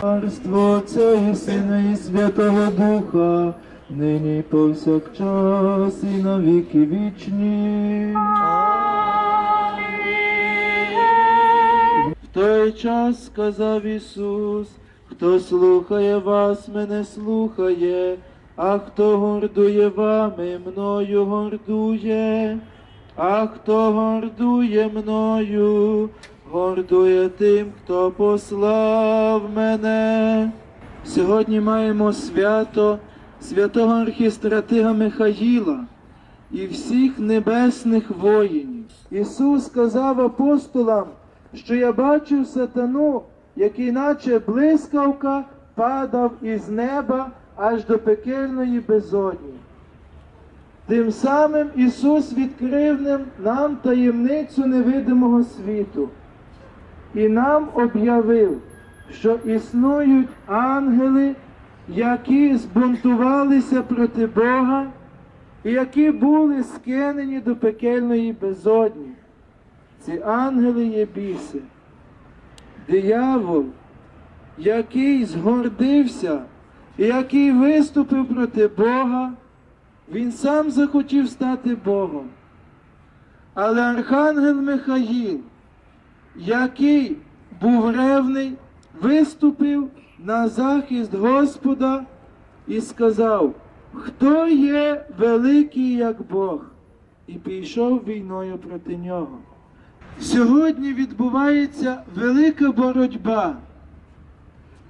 царство Отця і Сина і Святого Духа, нині повсякчас і на віки вічні. В той час сказав Ісус, хто слухає вас, мене слухає, а хто гордує вами, мною гордує, а хто гордує мною, гордує тим, хто послав мене. Сьогодні маємо свято святого архістратига Михаїла і всіх небесних воїнів. Ісус сказав апостолам, що я бачив сатану, який наче блискавка падав із неба аж до пекельної безодні. Тим самим Ісус відкрив нам таємницю невидимого світу і нам об'явив, що існують ангели, які збунтувалися проти Бога і які були скинені до пекельної безодні. Ці ангели є біси. Диявол, який згордився і який виступив проти Бога, він сам захотів стати Богом. Але Архангел Михаїл, який був ревний, виступив на захист Господа і сказав, хто є великий як Бог, і пішов війною проти нього. Сьогодні відбувається велика боротьба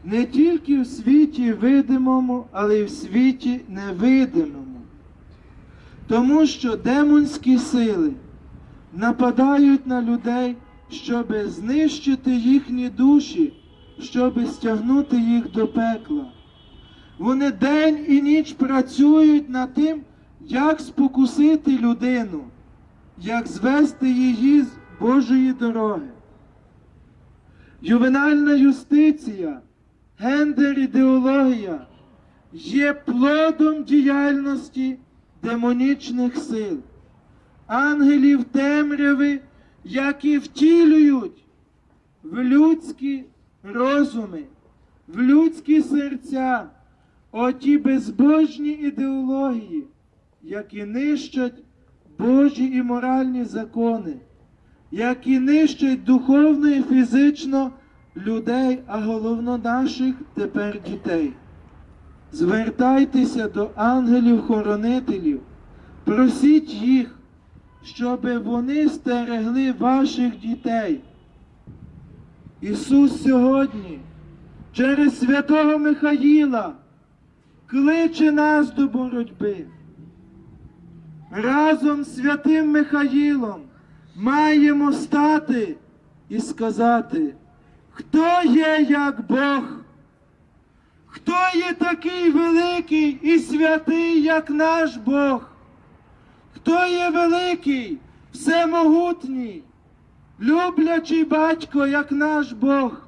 не тільки в світі видимому, але й в світі невидимому. Тому що демонські сили нападають на людей, щоб знищити їхні душі, щоб стягнути їх до пекла. Вони день і ніч працюють над тим, як спокусити людину, як звести її з Божої дороги. Ювенальна юстиція, гендер-ідеологія є плодом діяльності демонічних сил, ангелів темряви, які втілюють в людські розуми, в людські серця оті безбожні ідеології, які нищать Божі і моральні закони, які нищать духовно і фізично людей, а головно наших тепер дітей. Звертайтеся до ангелів-хоронителів, просіть їх, щоб вони стерегли ваших дітей. Ісус сьогодні через святого Михаїла кличе нас до боротьби. Разом з святим Михаїлом маємо стати і сказати, хто є як Бог, хто є такий великий і святий, як наш Бог, хто є великий, всемогутній, люблячий батько, як наш Бог.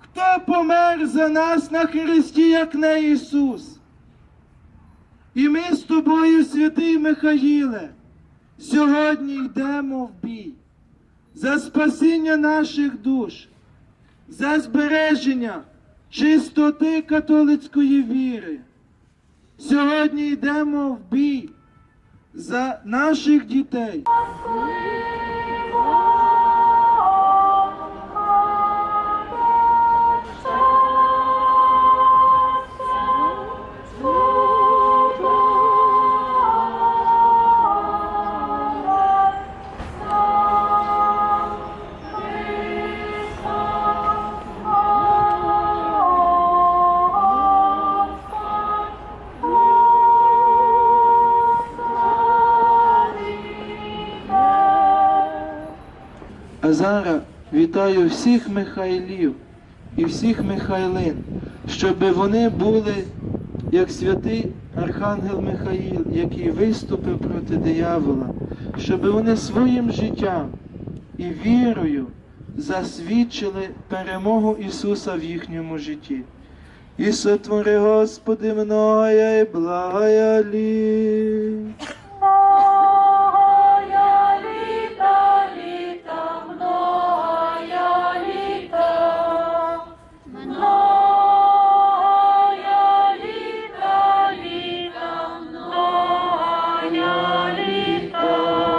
Хто помер за нас на Христі, як не Ісус? І ми з тобою, святий Михаїле, сьогодні йдемо в бій за спасіння наших душ, за збереження чистоти католицької віри. Сьогодні йдемо в бій за наших дітей. А зараз вітаю всіх Михайлів і всіх Михайлин, щоб вони були як святий Архангел Михаїл, який виступив проти диявола, щоб вони своїм життям і вірою засвідчили перемогу Ісуса в їхньому житті. І сотвори, Господи, і благая лі. Christos.